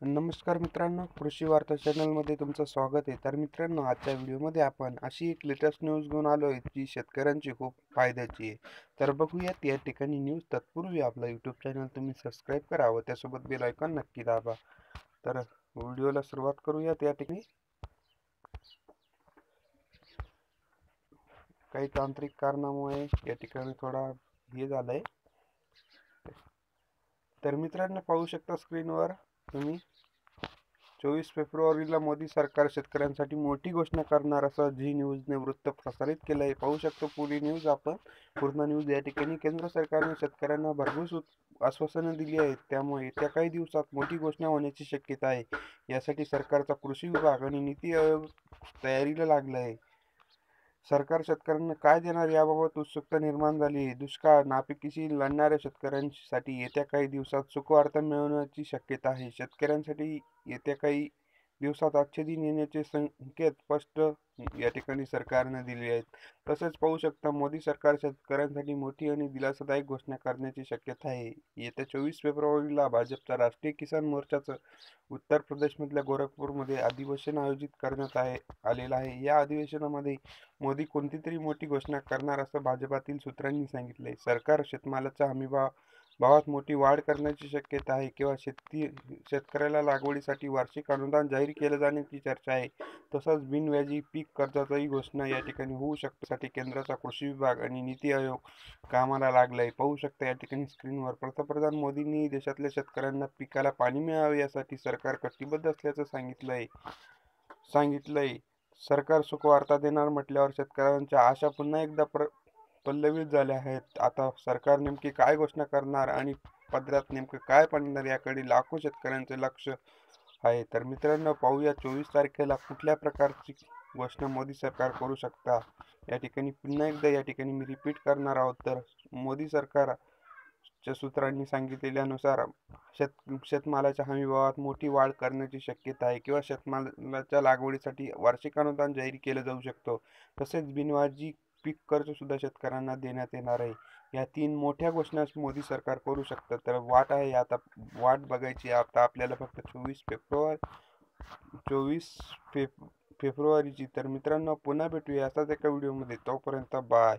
नमस्कार मित्रांनो कृषी वार्ता चॅनलमध्ये तुमचं स्वागत आहे. तर मित्रांनो आजच्या व्हिडिओमध्ये आपण अशी एक लेटेस्ट न्यूज घेऊन आलो आहे जी शेतकऱ्यांची खूप फायद्याची आहे. तर बघूयात या ठिकाणी न्यूज तत्पूर्वी आपला यूट्यूब चॅनल तुम्ही सबस्क्राईब करा व त्यासोबत बेल आयकॉन नक्की दाबा. तर व्हिडिओला सुरुवात करूयात. या ठिकाणी काही तांत्रिक कारणामुळे या ठिकाणी थोडा हे झालंय. तर मित्रांनो पाहू शकता स्क्रीनवर तुम्ही? चोवीस फेब्रुवारीला मोदी सरकार शेतकऱ्यांसाठी मोठी घोषणा करणार असं झी न्यूजने वृत्त प्रसारित केलं आहे पाहू शकतो पुढील न्यूज. आपण पूर्ण न्यूज या ठिकाणी. केंद्र सरकारने शेतकऱ्यांना भरघोस आश्वासनं दिली आहेत. त्यामुळे येत्या काही दिवसात मोठी घोषणा होण्याची शक्यता आहे. यासाठी सरकारचा कृषी विभाग आणि नीती आयोग तयारीला लागला आहे सरकार शेतकऱ्यांना काय देणार याबाबत उत्सुकता निर्माण झाली आहे. दुष्काळ नापिकीशी लढणाऱ्या शेतकऱ्यांसाठी येत्या काही दिवसात सुखवार्ता मिळवण्याची शक्यता आहे. शेतकऱ्यांसाठी येत्या काही दिवसात आजचे दिन येण्याचे संकेत स्पष्ट या ठिकाणी सरकारने दिले आहेत. तसेच पाहू शकता मोदी सरकार शेतकऱ्यांसाठी मोठी आणि दिलासादायक घोषणा करण्याची शक्यता आहे. येत्या चोवीस फेब्रुवारीला भाजपचा राष्ट्रीय किसान मोर्चाचं उत्तर प्रदेशमधल्या गोरखपूरमध्ये अधिवेशन आयोजित करण्यात आहे आलेलं आहे. या अधिवेशनामध्ये मोदी कोणती तरी मोठी घोषणा करणार असं भाजपातील सूत्रांनी सांगितले सरकार शेतमालाचा हमीभाव भावात मोठी वाढ करण्याची शक्यता आहे किंवा शेती शेतकऱ्याला लागवडीसाठी वार्षिक अनुदान जाहीर केलं जाण्याची चर्चा आहे. तसंच बिनव्याजी पीक कर्जाचाही घोषणा या ठिकाणी होऊ शकते. केंद्राचा कृषी विभाग आणि नीती आयोग कामाला लागलाय. पाहू शकता या ठिकाणी स्क्रीनवर. पंतप्रधान मोदींनी देशातल्या शेतकऱ्यांना पिकाला पाणी मिळावे यासाठी सरकार कटिबद्ध असल्याचं सांगितलंय. सांगितलंय. सरकार सुखवार्ता देणार म्हटल्यावर शेतकऱ्यांच्या आशा पुन्हा एकदा प्र पल्लवित झाल्या आहेत. आता सरकार नेमकी काय घोषणा करणार आणि पदरात नेमकं काय पडणार याकडे लाखो शेतकऱ्यांचे लक्ष आहे. तर मित्रांनो पाहूया चोवीस तारखेला कुठल्या प्रकारची घोषणा मोदी सरकार करू शकता? या ठिकाणी पुन्हा एकदा या ठिकाणी मी रिपीट करणार आहोत. तर मोदी सरकारच्या सूत्रांनी सांगितलेल्यानुसार शेत शेतमालाच्या हमीभावात मोठी वाढ करण्याची शक्यता आहे किंवा शेतमालाच्या लागवडीसाठी वार्षिक अनुदान जाहीर केलं जाऊ शकतो. तसेच बिनवाजी पीक कर्ज सुद्धा शेतकऱ्यांना देण्यात येणार आहे. या तीन मोठ्या घोषणा मोदी सरकार करू शकतं. तर वाट आहे आता वाट बघायची आता आपल्याला फक्त चोवीस फेब्रुवारी चोवीस फेब फेब्रुवारीची. तर मित्रांनो पुन्हा भेटूया असाच एका व्हिडिओमध्ये. तोपर्यंत बाय.